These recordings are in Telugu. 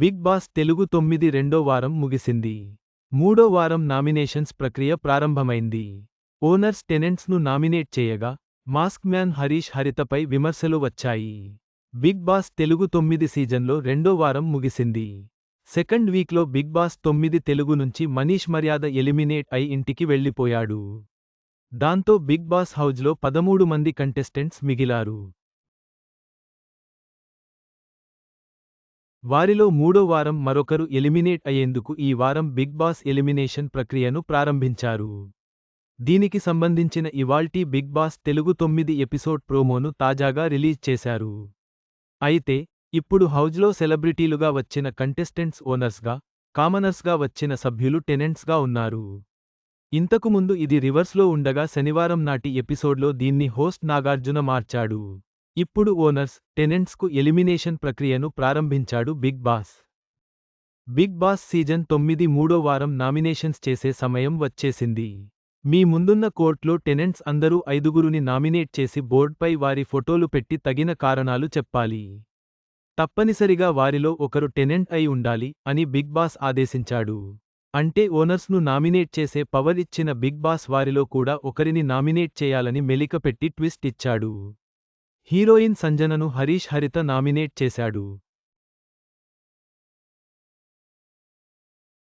బిగ్ బాస్ తెలుగు తొమ్మిది రెండో వారం ముగిసింది. మూడో వారం నామినేషన్స్ ప్రక్రియ ప్రారంభమైంది. ఓనర్స్ టెనెంట్స్ను నామినేట్ చేయగా మాస్క్ మ్యాన్ హరీష్ హరితపై విమర్శలు వచ్చాయి. బిగ్ బాస్ తెలుగు తొమ్మిది సీజన్లో రెండో వారం ముగిసింది. సెకండ్ వీక్లో బిగ్ బాస్ తొమ్మిది తెలుగు నుంచి మనీష్ మర్యాద ఎలిమినేట్ అయి ఇంటికి వెళ్ళిపోయాడు దాంతో బిగ్ బాస్ హౌజ్లో పదమూడు మంది కంటెస్టెంట్స్ మిగిలారు. వారిలో మూడో వారం మరొకరు ఎలిమినేట్ అయ్యేందుకు ఈ వారం బిగ్ బాస్ ఎలిమినేషన్ ప్రక్రియను ప్రారంభించారు. దీనికి సంబంధించిన ఇవాల్టీ బిగ్ బాస్ తెలుగు తొమ్మిది ఎపిసోడ్ ప్రోమోను తాజాగా రిలీజ్ చేశారు. అయితే ఇప్పుడు హౌజ్లో సెలబ్రిటీలుగా వచ్చిన కంటెస్టెంట్స్ ఓనర్స్గా కామనర్స్గా వచ్చిన సభ్యులు టెనెంట్స్గా ఉన్నారు. ఇంతకుముందు ఇది రివర్స్లో ఉండగా శనివారం నాటి ఎపిసోడ్లో దీన్ని హోస్ట్ నాగార్జున మార్చాడు. ఇప్పుడు ఓనర్స్ టెనెంట్స్కు ఎలిమినేషన్ ప్రక్రియను ప్రారంభించాడు Bigg Boss. Bigg Boss season తొమ్మిది మూడో వారం నామినేషన్స్ చేసే సమయం వచ్చేసింది. మీ ముందున్న కోర్టులో టెనెంట్స్ అందరూ ఐదుగురుని నామినేట్ చేసి బోర్డ్పై వారి ఫోటోలు పెట్టి తగిన కారణాలు చెప్పాలి. తప్పనిసరిగా వారిలో ఒకరు టెనెంట్ అయి ఉండాలి అని బిగ్ బాస్ ఆదేశించాడు. అంటే ఓనర్స్ను నామినేట్ చేసే పవర్ ఇచ్చిన బిగ్ బాస్ వారిలో కూడా ఒకరిని నామినేట్ చేయాలని మెలికపెట్టి ట్విస్ట్ ఇచ్చాడు. హీరోయిన్ సంజనను హరీష్ హరిత నామినేట్ చేశాడు.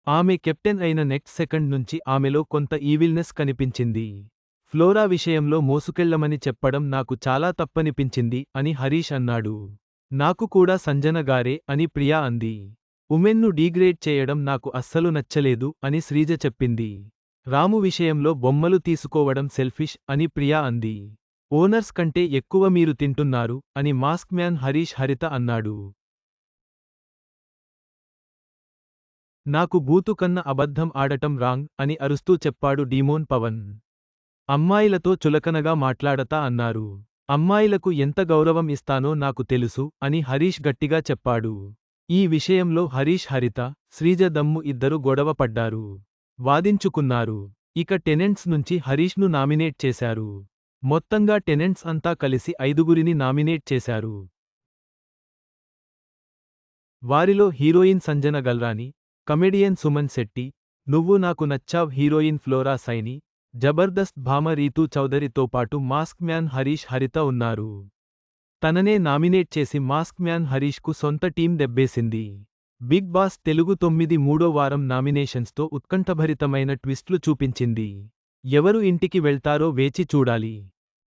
ఆమె కెప్టెన్ అయిన నెక్స్ట్ సెకండ్ నుంచి ఆమెలో కొంత ఈవిల్నెస్ కనిపించింది. ఫ్లోరా విషయంలో మోసుకెళ్ళమని చెప్పడం నాకు చాలా తప్పనిపించింది అని హరీష్ అన్నాడు. నాకు కూడా సంజన గారే అని ప్రియా అంది. ఉమెన్ను డీగ్రేడ్ చేయడం నాకు అస్సలు నచ్చలేదు అని శ్రీజ చెప్పింది. రాము విషయంలో బొమ్మలు తీసుకోవడం సెల్ఫిష్ అని ప్రియా అంది. ఓనర్స్ కంటే ఎక్కువ మీరు తింటున్నారు అని మాస్క్ మ్యాన్ హరీష్ హరిత అన్నాడు. నాకు బూతు కన్న అబద్ధం ఆడటం రాంగ్ అని అరుస్తూ చెప్పాడు డీమోన్ పవన్. అమ్మాయిలతో చులకనగా మాట్లాడతా అన్నారు. అమ్మాయిలకు ఎంత గౌరవం ఇస్తానో నాకు తెలుసు అని హరీష్ గట్టిగా చెప్పాడు. ఈ విషయంలో హరీష్ హరిత శ్రీజ దమ్ము ఇద్దరు గొడవ పడ్డారు. వాదించుకున్నారు. ఇక టెనెంట్స్ నుంచి హరీష్ను నామినేట్ చేశారు. మొత్తంగా టెనెంట్స్ అంతా కలిసి ఐదుగురిని నామినేట్ చేశారు. వారిలో heroine Sanjana Galrani comedian Suman Shetty Nuvvu Naaku Nachav heroine Flora Saini Jabardasth భామ రీతూ చౌదరితో పాటు మాస్క్ మ్యాన్ హరీష్ హరిత ఉన్నారు. తననే నామినేట్ చేసి మాస్క్ మ్యాన్ హరీష్కు సొంత టీం దెబ్బేసింది. బిగ్ బాస్ తెలుగు తొమ్మిది మూడో వారం నామినేషన్స్తో ఉత్కంఠభరితమైన ట్విస్ట్లు చూపించింది. ఎవరు ఇంటికి వెళ్తారో వేచి చూడాలి.